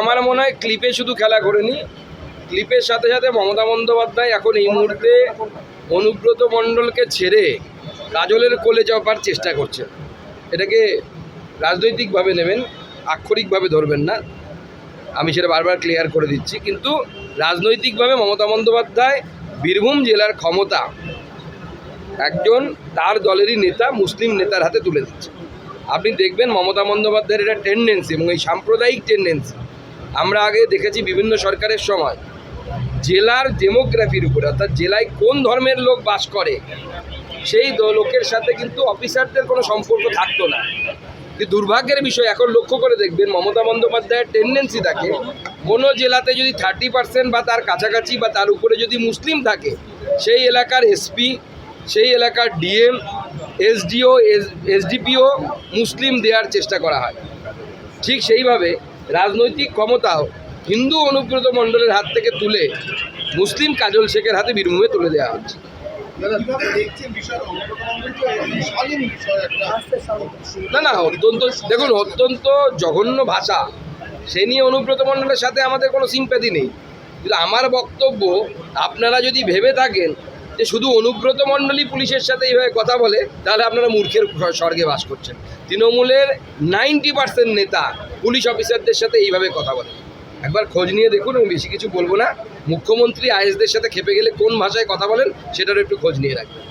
আমার মনে হয় ক্লিপে শুধু খেলা করেনি। ক্লিপের সাথে সাথে মমতা বন্দ্যোপাধ্যায় এখন এই মুহূর্তে অনুব্রত মণ্ডলকে ছেড়ে কাজলের কোলে চাপার চেষ্টা করছেন। এটাকে রাজনৈতিকভাবে নেবেন, আক্ষরিকভাবে ধরবেন না। আমি সেটা বারবার ক্লিয়ার করে দিচ্ছি। কিন্তু রাজনৈতিকভাবে মমতা বন্দ্যোপাধ্যায় বীরভূম জেলার ক্ষমতা একজন তার দলেরই নেতা, মুসলিম নেতার হাতে তুলে দিচ্ছে। আপনি দেখবেন মমতা বন্দ্যোপাধ্যায়ের এটা টেন্ডেন্সি এবং এই সাম্প্রদায়িক টেন্ডেন্সি আমরা আগে দেখেছি বিভিন্ন সরকারের সময়, জেলার ডেমোগ্রাফির উপরে, অর্থাৎ জেলায় কোন ধর্মের লোক বাস করে, সেই লোকের সাথে কিন্তু অফিসারদের কোনো সম্পর্ক থাকতো না। কিন্তু দুর্ভাগ্যের বিষয়, এখন লক্ষ্য করে দেখবেন, মমতা বন্দ্যোপাধ্যায়ের টেন্ডেন্সি থাকে, কোনো জেলাতে যদি থার্টি পার্সেন্ট বা তার কাছাকাছি বা তার উপরে যদি মুসলিম থাকে, সেই এলাকার এসপি সেই এলাকার ডিএম এসডিও এসডিপিও মুসলিম দেওয়ার চেষ্টা করা হয়। ঠিক সেইভাবে রাজনৈতিক ক্ষমতাও হিন্দু অনুব্রত মণ্ডলের হাত থেকে তুলে মুসলিম কাজল শেখের হাতে বীরভূমে তুলে দেওয়া হচ্ছে। না না অত্যন্ত দেখুন অত্যন্ত জঘন্য ভাষা। সে নিয়ে অনুব্রত মণ্ডলের সাথে আমাদের কোনো সিম্প্যাথি নেই। কিন্তু আমার বক্তব্য আপনারা যদি ভেবে থাকেন যে শুধু অনুব্রত মণ্ডলী পুলিশের সাথে এইভাবে কথা বলে, তাহলে আপনারা মূর্খের স্বর্গে বাস করছেন। তৃণমূলের নাইনটি পার্সেন্ট নেতা পুলিশ অফিসারদের সাথে এইভাবে কথা বলে। একবার খোঁজ নিয়ে দেখুন আমি বেশি কিছু বলব না। মুখ্যমন্ত্রী আইএসদের সাথে খেপে গেলে কোন ভাষায় কথা বলেন, সেটারও একটু খোঁজ নিয়ে রাখবেন।